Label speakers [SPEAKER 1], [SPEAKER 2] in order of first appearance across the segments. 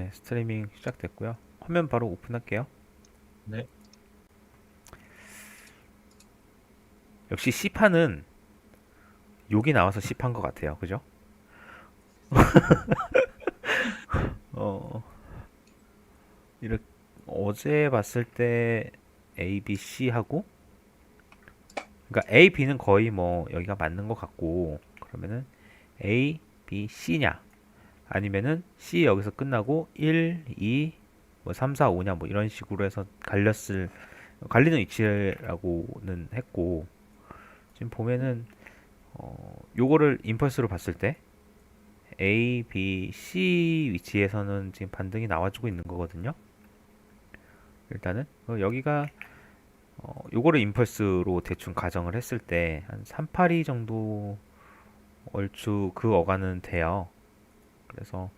[SPEAKER 1] 네, 스트리밍 시작됐고요. 화면 바로 오픈할게요.
[SPEAKER 2] 네.
[SPEAKER 1] 역시 C판은 욕이 나와서 C판 것 같아요. 그죠? 어, 이렇게 어제 봤을 때 A, B, C 하고 그러니까 A, B는 거의 뭐 여기가 맞는 것 같고 그러면은 A, B, C냐 아니면은 C 여기서 끝나고 1, 2, 뭐 3, 4, 5냐 뭐 이런 식으로 해서 갈렸을 갈리는 위치라고는 했고 지금 보면은 어 요거를 임펄스로 봤을 때 A, B, C 위치에서는 지금 반등이 나와주고 있는 거거든요. 일단은 어, 여기가 어, 요거를 임펄스로 대충 가정을 했을 때 한 382 정도 얼추 그 어가는 돼요. 그래서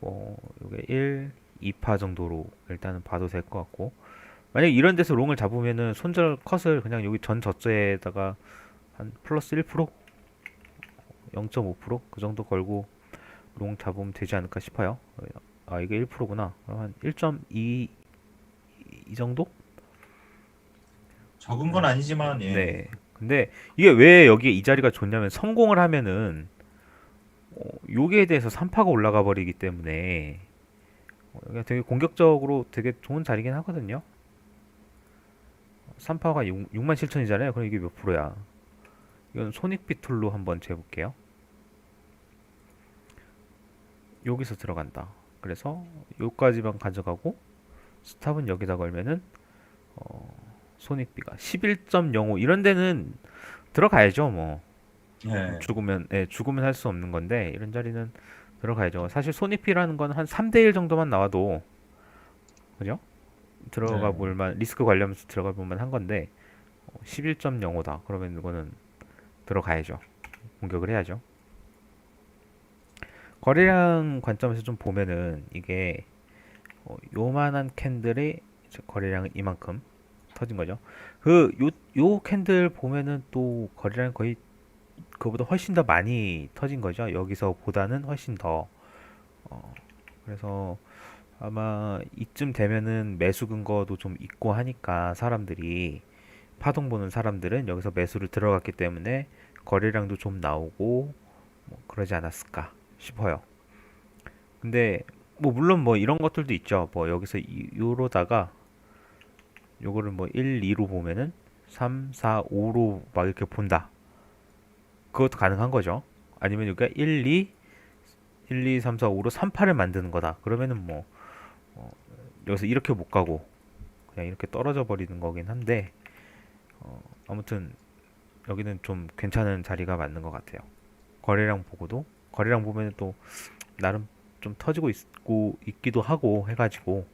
[SPEAKER 1] 뭐 요게 1, 2파 정도로 일단은 봐도 될 것 같고 만약 이런 데서 롱을 잡으면은 손절 컷을 그냥 여기 전 저자에다가 한 플러스 1% 0.5%그 정도 걸고 롱 잡으면 되지 않을까 싶어요. 아 이게 1%구나. 한 1.2 이 정도?
[SPEAKER 2] 적은 건 아니지만 예.
[SPEAKER 1] 네. 근데 이게 왜 여기에 이 자리가 좋냐면 성공을 하면은 어, 여기에 대해서 3파가 올라가 버리기 때문에 어, 되게 공격적으로 되게 좋은 자리긴 하거든요. 3파가 6, 6만 7천이잖아요. 그럼 이게 몇 프로야? 이건 손익비 툴로 한번 재볼게요. 여기서 들어간다. 그래서 여기까지만 가져가고 스탑은 여기다 걸면은 어, 손익비가 11.05 이런 데는 들어가야죠 뭐
[SPEAKER 2] 예.
[SPEAKER 1] 죽으면 예, 죽으면 할 수 없는 건데 이런 자리는 들어가야죠 사실 손익비라는 건 한 3대 1 정도만 나와도 그죠? 들어가
[SPEAKER 2] 네.
[SPEAKER 1] 볼만 리스크 관리하면서 들어가 볼만 한 건데 11.05다 그러면 이거는 들어가야죠 공격을 해야죠 거래량 관점에서 좀 보면은 이게 어, 요만한 캔들이 이제 거래량은 이만큼 터진 거죠. 그 요 요 캔들 보면은 또 거래량 거의 그보다 훨씬 더 많이 터진 거죠. 여기서 보다는 훨씬 더. 어, 그래서 아마 이쯤 되면은 매수 근거도 좀 있고 하니까 사람들이 파동 보는 사람들은 여기서 매수를 들어갔기 때문에 거래량도 좀 나오고 뭐 그러지 않았을까 싶어요. 근데 뭐 물론 뭐 이런 것들도 있죠. 뭐 여기서 이- 요로다가 요거를 뭐 1, 2로 보면은 3, 4, 5로 막 이렇게 본다. 그것도 가능한 거죠. 아니면 여기가 1, 2, 1, 2, 3, 4, 5로 3, 8을 만드는 거다. 그러면은 뭐 어, 여기서 이렇게 못 가고 그냥 이렇게 떨어져 버리는 거긴 한데 어, 아무튼 여기는 좀 괜찮은 자리가 맞는 것 같아요. 거래량 보고도 거래량 보면은 또 나름 좀 터지고 있고 있기도 하고 해가지고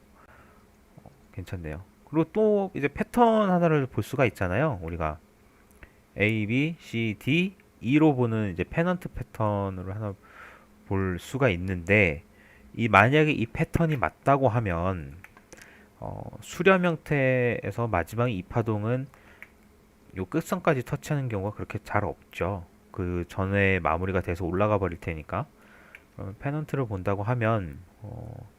[SPEAKER 1] 어, 괜찮네요. 그리고 또 이제 패턴 하나를 볼 수가 있잖아요. 우리가 A, B, C, D, E로 보는 이제 페넌트 패턴으로 하나 볼 수가 있는데 이 만약에 이 패턴이 맞다고 하면 어, 수렴 형태에서 마지막 이 파동은 요 끝선까지 터치하는 경우가 그렇게 잘 없죠. 그 전에 마무리가 돼서 올라가 버릴 테니까. 그러면 페넌트를 본다고 하면 어,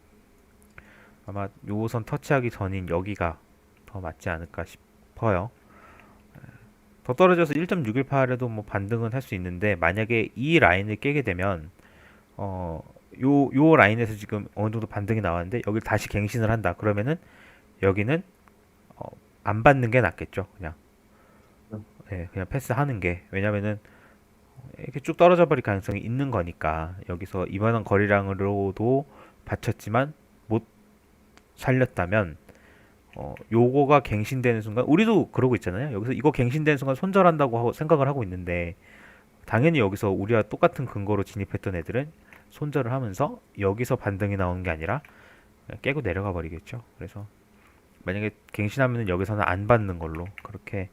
[SPEAKER 1] 아마 요선 터치하기 전인 여기가 더 맞지 않을까 싶어요. 더 떨어져서 1.618에도 뭐 반등은 할 수 있는데 만약에 이 라인을 깨게 되면 어, 요, 요 라인에서 지금 어느 정도 반등이 나왔는데 여기를 다시 갱신을 한다. 그러면은 여기는 어, 안 받는 게 낫겠죠. 그냥. 예, 그냥 패스하는 게. 왜냐면은 이렇게 쭉 떨어져 버릴 가능성이 있는 거니까 여기서 이만한 거리량으로도 받쳤지만 못 살렸다면 어 요거가 갱신되는 순간 우리도 그러고 있잖아요. 여기서 이거 갱신되는 순간 손절한다고 하고 생각을 하고 있는데 당연히 여기서 우리와 똑같은 근거로 진입했던 애들은 손절을 하면서 여기서 반등이 나오는 게 아니라 깨고 내려가 버리겠죠. 그래서 만약에 갱신하면은 여기서는 안 받는 걸로 그렇게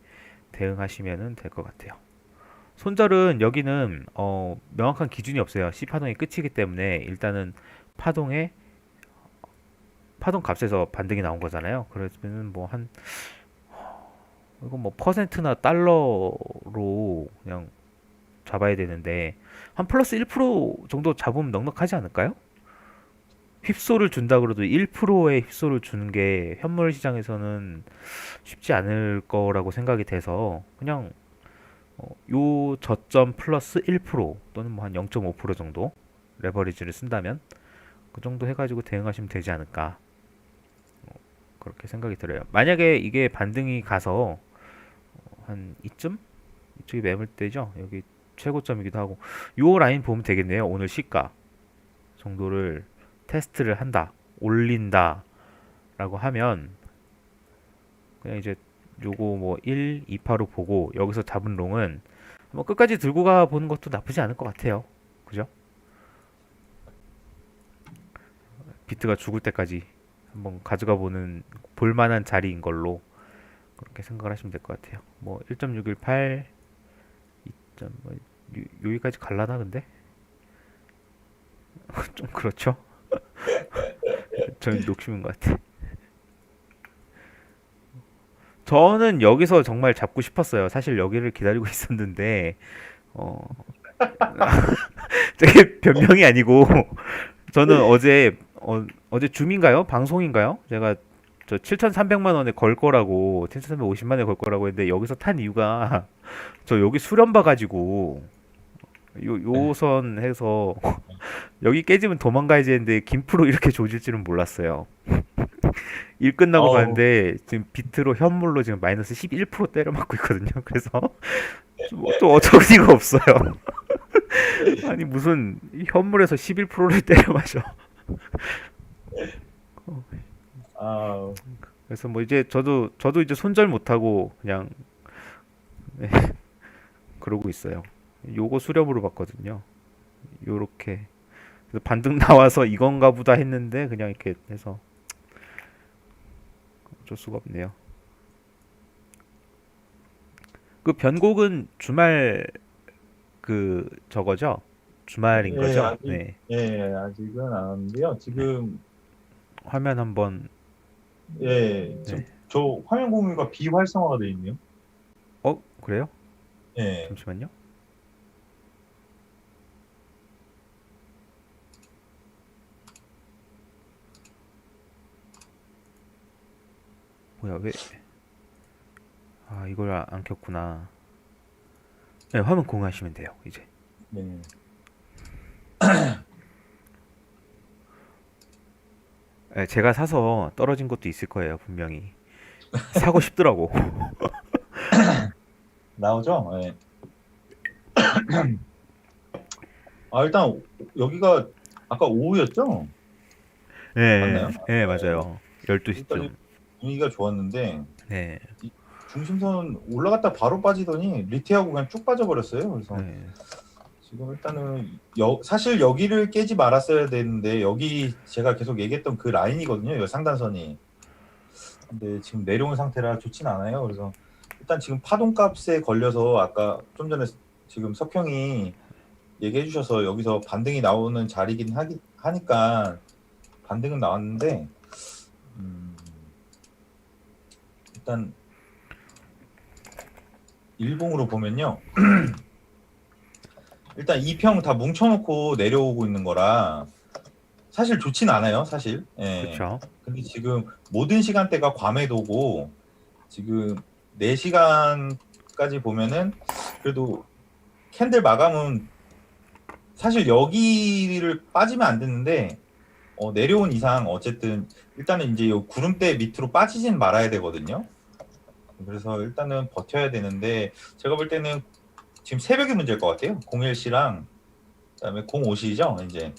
[SPEAKER 1] 대응하시면은 될것 같아요. 손절은 여기는 어, 명확한 기준이 없어요. C 파동이 끝이기 때문에 일단은 파동의 파동 값에서 반등이 나온 거잖아요. 그러면은 뭐한 이거 뭐 퍼센트나 달러로 그냥 잡아야 되는데 한 플러스 1% 정도 잡으면 넉넉하지 않을까요? 휩소를 준다 그래도 1%의 휩소를 주는 게 현물 시장에서는 쉽지 않을 거라고 생각이 돼서 그냥 어, 요 저점 플러스 1% 또는 뭐 한 0.5% 정도 레버리지를 쓴다면 그 정도 해가지고 대응하시면 되지 않을까 어, 그렇게 생각이 들어요. 만약에 이게 반등이 가서 어, 한 이쯤 이쪽이 매물대죠. 여기 최고점이기도 하고 요 라인 보면 되겠네요. 오늘 시가 정도를 테스트를 한다, 올린다 라고 하면 그냥 이제 요거 뭐 1, 2파로 보고 여기서 잡은 롱은 뭐 끝까지 들고 가 보는 것도 나쁘지 않을 것 같아요. 그죠? 비트가 죽을 때까지 한번 가져가 보는 볼만한 자리인 걸로 그렇게 생각을 하시면 될 것 같아요. 뭐 1.618, 2. 뭐 요- 여기까지 갈라나 근데? 좀 그렇죠? 저는 녹심인 것 같아. 저는 여기서 정말 잡고 싶었어요. 사실 여기를 기다리고 있었는데, 어, 저게 변명이 아니고, 저는 어제, 어, 어제 줌인가요? 방송인가요? 제가 저 7,300만 원에 걸 거라고, 7,350만 원에 걸 거라고 했는데, 여기서 탄 이유가, 저 여기 수렴 봐가지고, 요, 요선 해서, 여기 깨지면 도망가야지 했는데, 김프로 이렇게 조질 줄은 몰랐어요. 일 끝나고
[SPEAKER 2] 어우.
[SPEAKER 1] 봤는데 지금 비트로 현물로 지금 마이너스 11% 때려 맞고 있거든요. 그래서 좀, 좀 어처구니가 없어요. 아니 무슨 현물에서 11%를 때려 맞아.
[SPEAKER 2] 아,
[SPEAKER 1] 그래서 뭐 이제 저도 저도 이제 손절 못 하고 그냥 네, 그러고 있어요. 요거 수렴으로 봤거든요. 요렇게 그래서 반등 나와서 이건가 보다 했는데 그냥 이렇게 해서 어쩔 수가 없네요. 그 변곡은 주말 그 저거죠? 주말인
[SPEAKER 3] 예,
[SPEAKER 1] 거죠?
[SPEAKER 3] 아직-
[SPEAKER 1] 네.
[SPEAKER 3] 예, 아직은 안 하는데요. 지금
[SPEAKER 1] 화면 한번
[SPEAKER 3] 예, 지금 저 화면 공유가 비활성화가 돼 있네요.
[SPEAKER 1] 어 그래요?
[SPEAKER 3] 예,
[SPEAKER 1] 잠시만요. 뭐야 왜? 아 이걸 아- 안 켰구나. 네 화면 공유하시면 돼요 이제.
[SPEAKER 3] 네.
[SPEAKER 1] 네, 제가 사서 떨어진 것도 있을 거예요 분명히. 사고 싶더라고.
[SPEAKER 3] 나오죠? 예. 아, 일단 여기가 아까 오후였죠?
[SPEAKER 1] 네,
[SPEAKER 3] 맞나요?
[SPEAKER 1] 네 맞아요. 12시쯤.
[SPEAKER 3] 일단 분위기가 좋았는데
[SPEAKER 1] 네,
[SPEAKER 3] 중심선 올라갔다 바로 빠지더니 리테하고 그냥 쭉 빠져버렸어요. 그래서
[SPEAKER 1] 네.
[SPEAKER 3] 지금 일단은 여, 사실 여기를 깨지 말았어야 되는데 여기 제가 계속 얘기했던 그 라인이거든요. 이 상단선이. 근데 지금 내려온 상태라 좋진 않아요. 그래서 일단 지금 파동값에 걸려서 아까 좀 전에 지금 석형이 얘기해 주셔서 여기서 반등이 나오는 자리긴 하기, 하니까 반등은 나왔는데 음, 일단 일봉으로 보면요. 일단 2평 다 뭉쳐놓고 내려오고 있는 거라 사실 좋진 않아요, 사실. 예.
[SPEAKER 1] 그렇죠.
[SPEAKER 3] 근데 지금 모든 시간대가 과매도고 지금 4시간까지 보면은 그래도 캔들 마감은 사실 여기를 빠지면 안 되는데 어, 내려온 이상 어쨌든 일단은 이제 요 구름대 밑으로 빠지진 말아야 되거든요. 그래서 일단은 버텨야 되는데 제가 볼 때는 지금 새벽이 문제일 것 같아요. 01C랑 그다음에 05C죠. 이제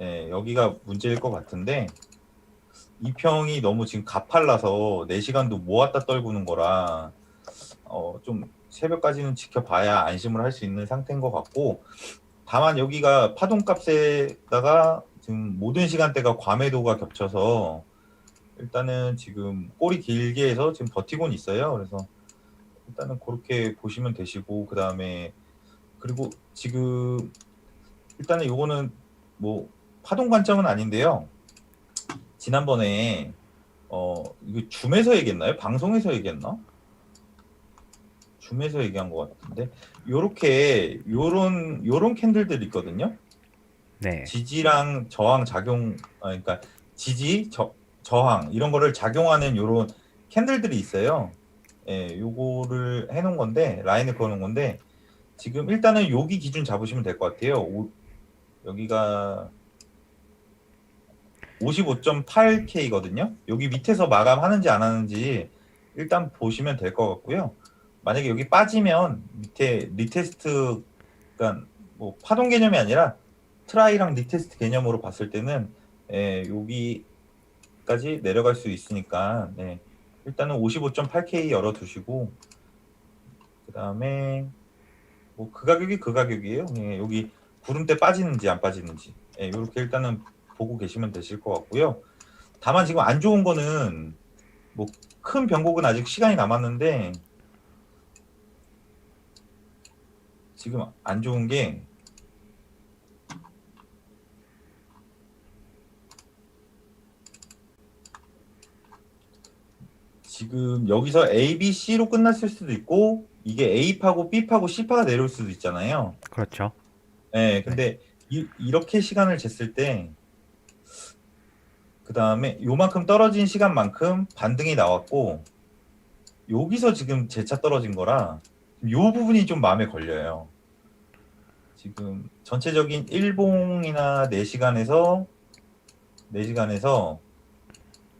[SPEAKER 3] 예, 여기가 문제일 것 같은데 이 평이 너무 지금 가팔라서 4시간도 모았다 떨구는 거라 어, 좀 새벽까지는 지켜봐야 안심을 할 수 있는 상태인 것 같고 다만 여기가 파동값에다가 지금 모든 시간대가 과매도가 겹쳐서 일단은 지금 꼬리 길게 해서 지금 버티고는 있어요. 그래서 일단은 그렇게 보시면 되시고 그 다음에 그리고 지금 일단은 요거는 뭐 파동 관점은 아닌데요. 지난번에 어 이거 줌에서 얘기했나요? 방송에서 얘기했나? 줌에서 얘기한 것 같은데 요렇게 요런 요런 캔들들 있거든요.
[SPEAKER 1] 네.
[SPEAKER 3] 지지랑 저항 작용, 아, 그러니까 지지, 저, 저항 이런 거를 작용하는 요런 캔들들이 있어요. 예, 요거를 해놓은 건데 라인을 그어놓은 건데 지금 일단은 여기 기준 잡으시면 될 것 같아요. 오, 여기가 55.8K거든요. 여기 밑에서 마감하는지 안 하는지 일단 보시면 될 것 같고요. 만약에 여기 빠지면 밑에 리테스트, 그러니까 뭐 파동 개념이 아니라 트라이랑 리테스트 개념으로 봤을 때는 예, 여기까지 내려갈 수 있으니까 네, 일단은 55.8K 열어두시고 그 다음에 뭐 그 가격이 그 가격이에요. 예, 여기 구름대 빠지는지 안 빠지는지 예, 이렇게 일단은 보고 계시면 되실 것 같고요. 다만 지금 안 좋은 거는 뭐 큰 변곡은 아직 시간이 남았는데 지금 안 좋은 게 지금 여기서 A, B, C로 끝났을 수도 있고 이게 A파고 B파고 C파가 내려올 수도 있잖아요.
[SPEAKER 1] 그렇죠.
[SPEAKER 3] 네, 근데 이, 이렇게 시간을 쟀을 때, 그 다음에 요만큼 떨어진 시간만큼 반등이 나왔고, 여기서 지금 재차 떨어진 거라, 요 부분이 좀 마음에 걸려요. 지금 전체적인 일봉이나 4시간에서, 4시간에서,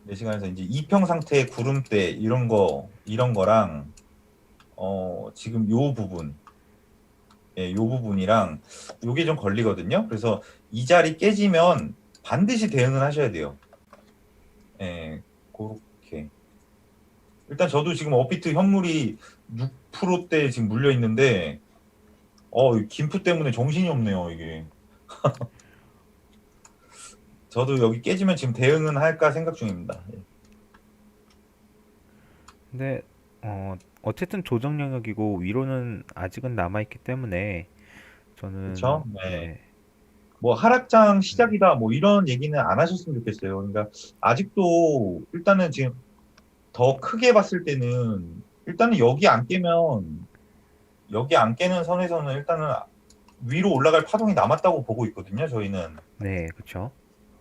[SPEAKER 3] 4시간에서 이제 이평 상태의 구름대, 이런 거, 이런 거랑, 어, 지금 요 부분, 예, 요 부분이랑 요게 좀 걸리거든요. 그래서 이 자리 깨지면 반드시 대응을 하셔야 돼요. 예, 그렇게. 일단 저도 지금 업비트 현물이 6%대 지금 물려 있는데, 어, 이 김프 때문에 정신이 없네요, 이게. 저도 여기 깨지면 지금 대응은 할까 생각 중입니다. 예.
[SPEAKER 1] 근데 어 어쨌든 조정 영역이고 위로는 아직은 남아 있기 때문에 저는
[SPEAKER 3] 그쵸? 네. 뭐 하락장 시작이다 뭐 이런 얘기는 안 하셨으면 좋겠어요. 그러니까 아직도 일단은 지금 더 크게 봤을 때는 일단은 여기 안 깨면 여기 안 깨는 선에서는 일단은 위로 올라갈 파동이 남았다고 보고 있거든요. 저희는.
[SPEAKER 1] 네, 그렇죠.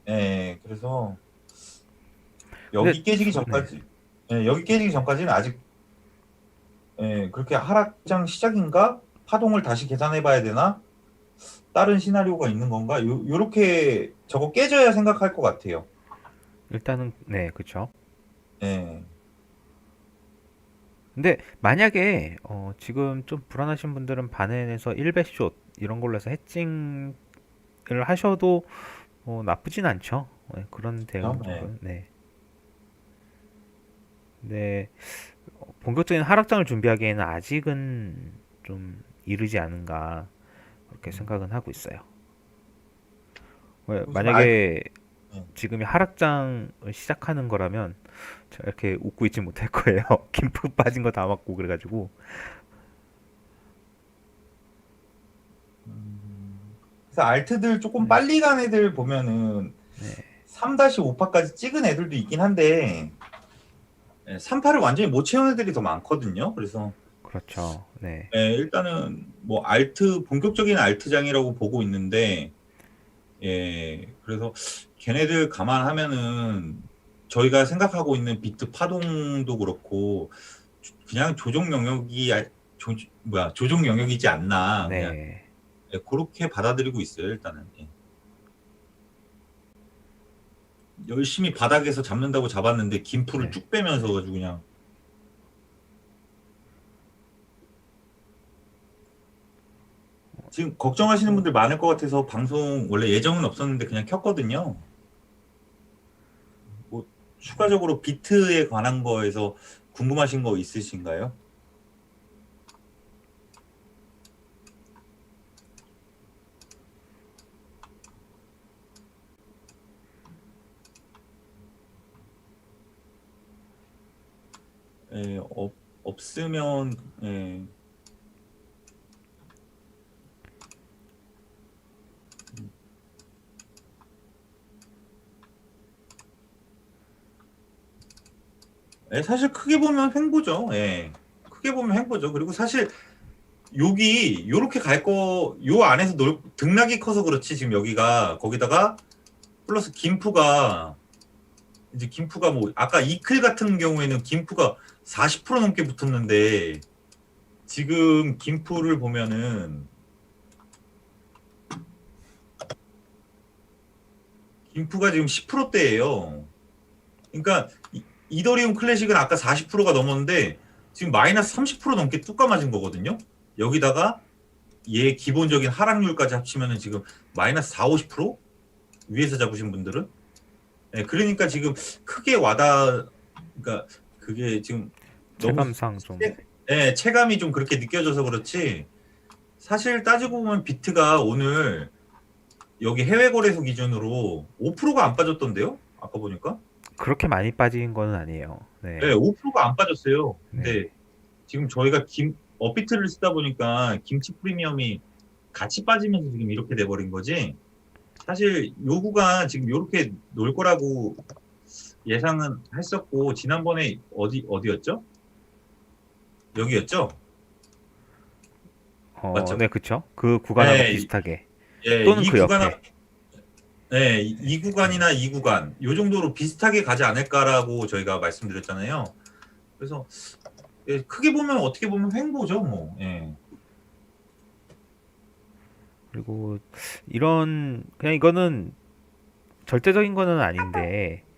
[SPEAKER 3] 예, 그래서 여기
[SPEAKER 1] 근데-
[SPEAKER 3] 깨지기 전까지, 예, 여기 깨지기 전까지는 아직 예, 그렇게 하락장 시작인가? 파동을 다시 계산해 봐야 되나? 다른 시나리오가 있는 건가? 요, 요렇게 저거 깨져야 생각할 것 같아요.
[SPEAKER 1] 일단은 네, 그렇죠.
[SPEAKER 3] 예,
[SPEAKER 1] 근데 만약에 어, 지금 좀 불안하신 분들은 반엔에서 1배 숏 이런 걸로 해서 해칭을 하셔도 어, 나쁘진 않죠. 네, 그런 대응은
[SPEAKER 3] 네.
[SPEAKER 1] 네. 네. 어, 본격적인 하락장을 준비하기에는 아직은 좀 이르지 않은가 그렇게 생각은 하고 있어요. 만약에
[SPEAKER 3] 네.
[SPEAKER 1] 지금이 하락장을 시작하는 거라면 이렇게 웃고 있지 못할 거예요. 김프 빠진 거 다 맞고 그래가지고
[SPEAKER 3] 그래서 알트들 조금
[SPEAKER 1] 네.
[SPEAKER 3] 빨리 간 애들 보면은
[SPEAKER 1] 네.
[SPEAKER 3] 3-5파까지 찍은 애들도 있긴 한데 3파를 완전히 못 채운 애들이 더 많거든요. 그래서
[SPEAKER 1] 그렇죠. 네.
[SPEAKER 3] 네, 일단은 뭐 알트 본격적인 알트장이라고 보고 있는데 예 그래서 걔네들 감안하면은 저희가 생각하고 있는 비트 파동도 그렇고 그냥 조종 영역이 아- 조, 뭐야 조종 영역이지 않나
[SPEAKER 1] 네.
[SPEAKER 3] 예, 그렇게 받아들이고 있어요 일단은 예. 열심히 바닥에서 잡는다고 잡았는데 김프를
[SPEAKER 1] 네.
[SPEAKER 3] 쭉 빼면서 가지고 그냥 지금 걱정하시는 분들 많을 것 같아서 방송 원래 예정은 없었는데 그냥 켰거든요. 뭐 추가적으로 비트에 관한 거에서 궁금하신 거 있으신가요? 예, 없, 없으면 예. 예, 사실 크게 보면 횡보죠. 예. 크게 보면 횡보죠. 그리고 사실 여기 요렇게 갈 거 요 안에서 놀 등락이 커서 그렇지 지금 여기가 거기다가 플러스 김프가 이제 김프가 뭐 아까 이클 같은 경우에는 김프가 40% 넘게 붙었는데 지금 김프를 보면은 김프가 지금 10%대예요. 그러니까 이- 이더리움 클래식은 아까 40%가 넘었는데 지금 마이너스 30% 넘게 뚜까 맞은 거거든요. 여기다가 얘 기본적인 하락률까지 합치면은 지금 마이너스 4, 50% 위에서 잡으신 분들은 네, 그러니까 지금 크게 와닿 그러니까 그게 지금
[SPEAKER 1] 체감상 좀
[SPEAKER 3] 네, 체감이 좀 그렇게 느껴져서 그렇지 사실 따지고 보면 비트가 오늘 여기 해외 거래소 기준으로 5%가 안 빠졌던데요? 아까 보니까
[SPEAKER 1] 그렇게 많이 빠진 거는 아니에요. 네.
[SPEAKER 3] 네, 5%가 안 빠졌어요. 근데 지금 저희가 김 업비트를 쓰다 보니까 김치 프리미엄이 같이 빠지면서 지금 이렇게 돼버린 거지. 사실 요 구간 지금 이렇게 놀 거라고 예상은 했었고 지난번에 어디 어디였죠? 여기였죠?
[SPEAKER 1] 어,
[SPEAKER 3] 맞죠?
[SPEAKER 1] 네, 그쵸. 그 구간하고
[SPEAKER 3] 네,
[SPEAKER 1] 비슷하게.
[SPEAKER 3] 예,
[SPEAKER 1] 또는 이그
[SPEAKER 3] 구간
[SPEAKER 1] 옆에.
[SPEAKER 3] 네, 이- 이 구간이나 이 구간 요 정도로 비슷하게 가지 않을까라고 저희가 말씀드렸잖아요. 그래서 예, 크게 보면 어떻게 보면 횡보죠, 뭐. 예.
[SPEAKER 1] 그리고 이런 그냥 이거는 절대적인 거는 아닌데 어,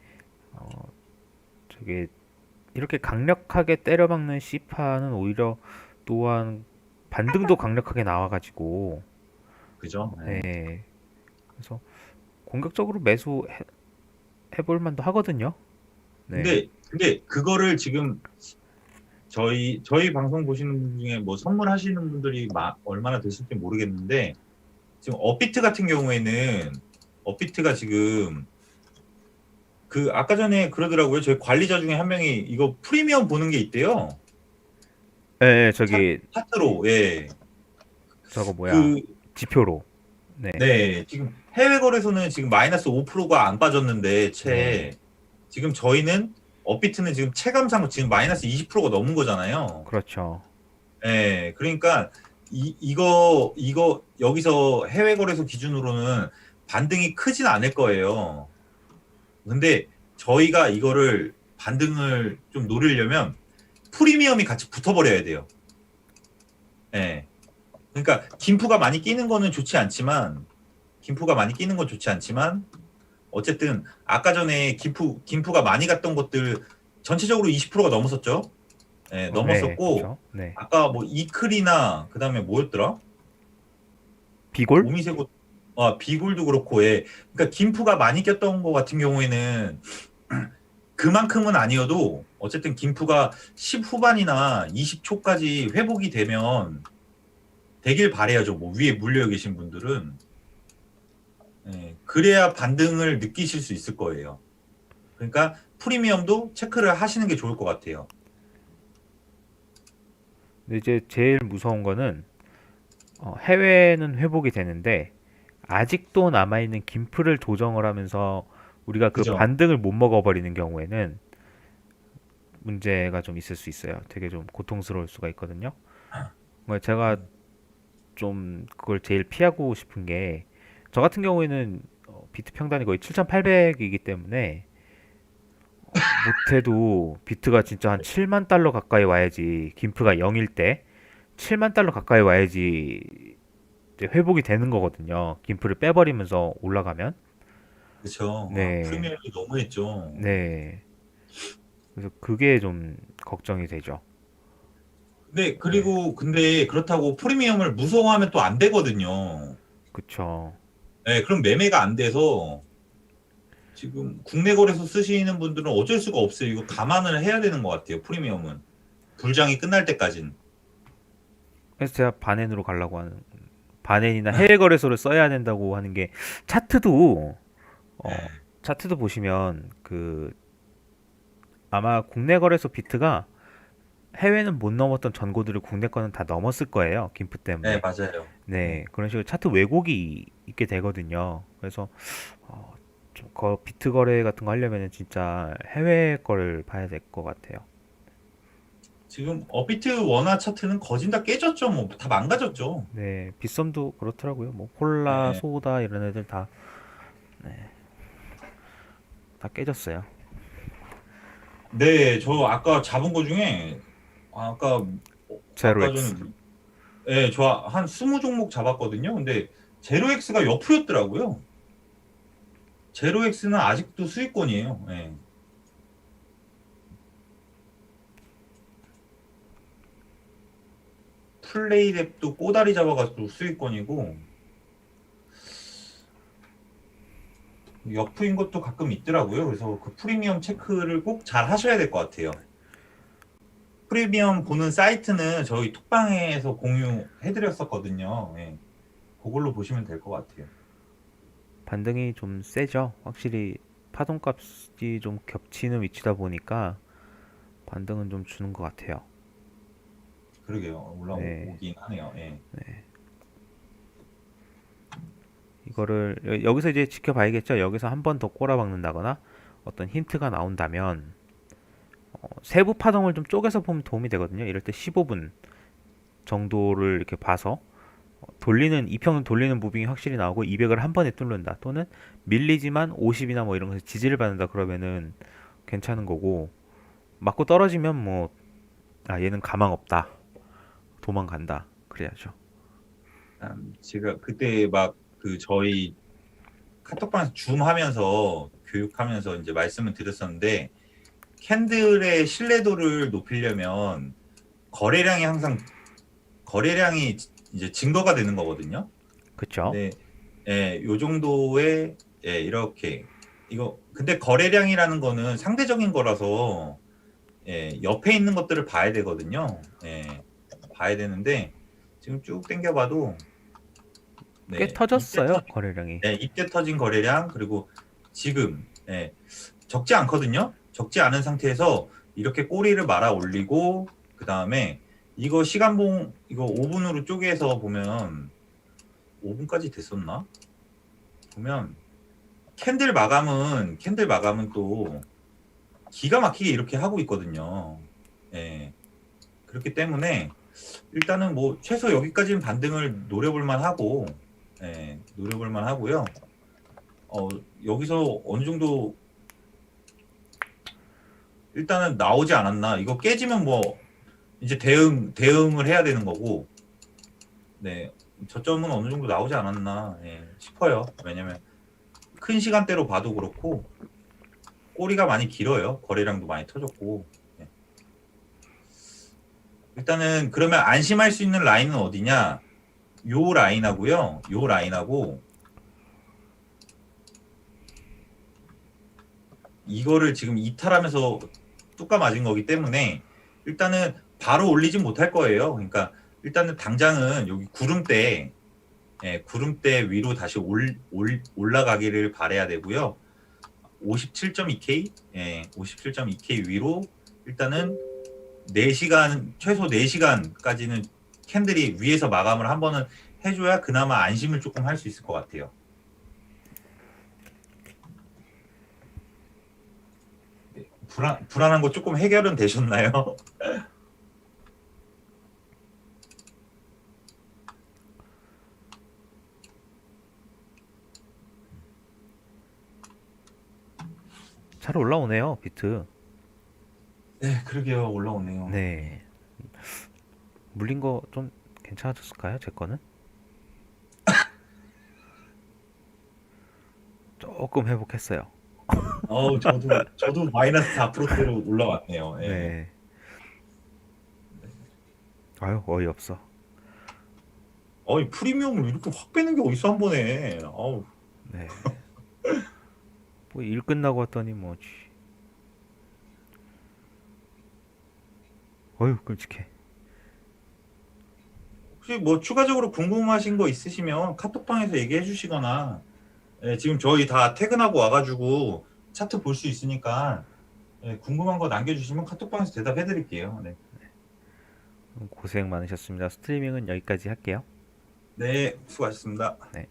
[SPEAKER 1] 저게 이렇게 강력하게 때려박는 C파는 오히려 또한 반등도 강력하게 나와가지고
[SPEAKER 3] 그죠? 예.
[SPEAKER 1] 네. 그래서 공격적으로 매수 해, 해볼 만도 하거든요. 네.
[SPEAKER 3] 근데 근데 그거를 지금 저희 저희 방송 보시는 분 중에 뭐 선물하시는 분들이 마- 얼마나 되실지 모르겠는데 지금 업비트 같은 경우에는 업비트가 지금 그 아까 전에 그러더라고요. 저희 관리자 중에 한 명이 이거 프리미엄 보는 게 있대요.
[SPEAKER 1] 네, 저기
[SPEAKER 3] 차트로 예.
[SPEAKER 1] 저거 뭐야
[SPEAKER 3] 그
[SPEAKER 1] 지표로. 네.
[SPEAKER 3] 네, 지금 해외 거래소는 지금 마이너스 5%가 안 빠졌는데 채
[SPEAKER 1] 네.
[SPEAKER 3] 지금 저희는 업비트는 지금 체감상 지금 마이너스 20%가 넘은 거잖아요.
[SPEAKER 1] 그렇죠.
[SPEAKER 3] 예, 그러니까 이 이거 이거 여기서 해외 거래소 기준으로는 반등이 크진 않을 거예요. 근데 저희가 이거를 반등을 좀 노리려면 프리미엄이 같이 붙어버려야 돼요. 예. 그러니까 김프가 많이 끼는 거는 좋지 않지만 김프가 많이 끼는 건 좋지 않지만 어쨌든 아까 전에 김프 김프가 많이 갔던 것들 전체적으로 20%가 넘었었죠. 예, 넘었었고
[SPEAKER 1] 네, 그렇죠. 네.
[SPEAKER 3] 아까 뭐 이클이나 그다음에 뭐였더라?
[SPEAKER 1] 비골?
[SPEAKER 3] 오미세고 아 비골도 그렇고 예. 그러니까 김프가 많이 꼈던 거 같은 경우에는 그만큼은 아니어도 어쨌든 김프가 10 후반이나 20 초까지 회복이 되면 되길 바래야죠. 뭐 위에 물려 계신 분들은 예, 그래야 반등을 느끼실 수 있을 거예요. 그러니까 프리미엄도 체크를 하시는 게 좋을 것 같아요.
[SPEAKER 1] 근데 이제 제일 무서운 거는 어, 해외는 회복이 되는데 아직도 남아있는 김프를 조정을 하면서 우리가 그
[SPEAKER 3] 그죠.
[SPEAKER 1] 반등을 못 먹어버리는 경우에는 문제가 좀 있을 수 있어요. 되게 좀 고통스러울 수가 있거든요. 뭐 제가 좀 그걸 제일 피하고 싶은 게 저 같은 경우에는 어, 비트 평단이 거의 7,800이기 때문에 어, 못해도 비트가 진짜 한 7만 달러 가까이 와야지 김프가 0일 때 7만 달러 가까이 와야지 회복이 되는 거거든요. 김프를 빼버리면서 올라가면
[SPEAKER 3] 그렇죠.
[SPEAKER 1] 네.
[SPEAKER 3] 프리미엄이 너무했죠.
[SPEAKER 1] 네 그래서 그게 좀 걱정이 되죠.
[SPEAKER 3] 네, 그리고 근데 그렇다고 프리미엄을 무서워하면 또 안 되거든요.
[SPEAKER 1] 그쵸.
[SPEAKER 3] 네, 그럼 매매가 안 돼서 지금 국내 거래소 쓰시는 분들은 어쩔 수가 없어요. 이거 감안을 해야 되는 것 같아요. 프리미엄은 불장이 끝날 때까진.
[SPEAKER 1] 그래서 제가 반엔으로 가려고 하는 반엔이나 해외 거래소를 써야 된다고 하는 게 차트도 어,
[SPEAKER 3] 네.
[SPEAKER 1] 차트도 보시면 그 아마 국내 거래소 비트가 해외는 못 넘었던 전고들을 국내 거는 다 넘었을 거예요. 김프 때문에.
[SPEAKER 3] 네, 맞아요.
[SPEAKER 1] 네, 그런 식으로 차트 왜곡이 있게 되거든요. 그래서 어, 좀 거, 비트 거래 같은 거 하려면은 진짜 해외 거를 봐야 될 것 같아요.
[SPEAKER 3] 지금 업비트 원화 차트는 거진 다 깨졌죠. 뭐 다 망가졌죠.
[SPEAKER 1] 네, 빗썸도 그렇더라고요. 뭐 콜라,
[SPEAKER 3] 네.
[SPEAKER 1] 소다 이런 애들 다 네. 다 깨졌어요.
[SPEAKER 3] 네, 저 아까 잡은 거 중에 아까
[SPEAKER 1] 제로 X.
[SPEAKER 3] 전에 네, 저한 20종목 잡았거든요. 근데 제로엑스가 옆으였더라고요. 제로엑스는 아직도 수익권이에요. 예. 플레이랩도 꼬다리 잡아가지고 수익권이고 옆인 것도 가끔 있더라고요. 그래서 그 프리미엄 체크를 꼭 잘 하셔야 될 것 같아요. 프리미엄 보는 사이트는 저희 톡방에서 공유해드렸었거든요. 예. 그걸로 보시면 될 것 같아요.
[SPEAKER 1] 반등이 좀 세죠. 확실히 파동값이 좀 겹치는 위치다 보니까 반등은 좀 주는 것 같아요.
[SPEAKER 3] 그러게요.
[SPEAKER 1] 네.
[SPEAKER 3] 올라오긴 하네요. 예.
[SPEAKER 1] 이거를 여- 여기서 이제 지켜봐야겠죠. 여기서 한 번 더 꼬라박는다거나 어떤 힌트가 나온다면 어, 세부 파동을 좀 쪼개서 보면 도움이 되거든요. 이럴 때 15분 정도를 이렇게 봐서 어, 돌리는 이평은 돌리는 무빙이 확실히 나오고 200을 한 번에 뚫는다. 또는 밀리지만 50이나 뭐 이런 것에 지지를 받는다 그러면은 괜찮은 거고 맞고 떨어지면 뭐 아, 얘는 가망 없다. 도망간다. 그래야죠.
[SPEAKER 3] 음, 제가 그때 막 그 저희 카톡방에서 줌하면서 교육하면서 이제 말씀을 드렸었는데 캔들의 신뢰도를 높이려면 거래량이 항상 거래량이 이제 증거가 되는 거거든요.
[SPEAKER 1] 그쵸?
[SPEAKER 3] 네, 예, 요 정도의 예, 이렇게 이거 근데 거래량이라는 거는 상대적인 거라서 예, 옆에 있는 것들을 봐야 되거든요. 예, 봐야 되는데 지금 쭉 당겨봐도 네,
[SPEAKER 1] 꽤 터졌어요.
[SPEAKER 3] 이때, 터,
[SPEAKER 1] 거래량이.
[SPEAKER 3] 네, 이때 터진 거래량 그리고 지금 예, 적지 않거든요. 적지 않은 상태에서 이렇게 꼬리를 말아 올리고 그 다음에 이거 시간봉 이거 5분으로 쪼개서 보면 5분까지 됐었나? 보면 캔들 마감은 캔들 마감은 또 기가 막히게 이렇게 하고 있거든요. 예. 그렇기 때문에 일단은 뭐 최소 여기까지는 반등을 노려볼 만 하고 예, 노려볼 만 하고요. 어, 여기서 어느 정도 일단은 나오지 않았나? 이거 깨지면 뭐 이제 대응 대응을 해야 되는 거고. 네. 저점은 어느 정도 나오지 않았나 예, 싶어요. 왜냐면 큰 시간대로 봐도 그렇고 꼬리가 많이 길어요. 거래량도 많이 터졌고. 예. 일단은 그러면 안심할 수 있는 라인은 어디냐? 요 라인하고요. 요 라인하고 이거를 지금 이탈하면서 뚜까 맞은 거기 때문에 일단은 바로 올리진 못할 거예요. 그러니까 일단은 당장은 여기 구름대 예, 구름대 위로 다시 올, 올, 올라가기를 바래야 되고요. 57.2K, 예, 57.2K 위로 일단은 4시간, 최소 4시간까지는 캔들이 위에서 마감을 한 번은 해줘야 그나마 안심을 조금 할 수 있을 것 같아요. 네, 불안, 불안한 거 조금 해결은 되셨나요?
[SPEAKER 1] 잘 올라오네요, 비트.
[SPEAKER 3] 네, 그러게요. 올라오네요.
[SPEAKER 1] 네. 물린 거 좀 괜찮아졌을까요? 제 거는? 조금 회복했어요.
[SPEAKER 3] 어우, 저도, 저도 마이너스 4%대로 올라왔네요. 예.
[SPEAKER 1] 네. 아유, 어이없어.
[SPEAKER 3] 어이, 프리미엄을 이렇게 확 빼는 게 어딨어, 한 번에. 어우,
[SPEAKER 1] 네. 뭐 일 끝나고 왔더니 뭐 쥐. 어휴, 끔찍해.
[SPEAKER 3] 혹시 뭐 추가적으로 궁금하신 거 있으시면 카톡방에서 얘기해 주시거나 예, 지금 저희 다 퇴근하고 와가지고 차트 볼 수 있으니까 예, 궁금한 거 남겨주시면 카톡방에서 대답해 드릴게요. 네.
[SPEAKER 1] 고생 많으셨습니다. 스트리밍은 여기까지 할게요.
[SPEAKER 3] 네, 수고하셨습니다.
[SPEAKER 1] 네.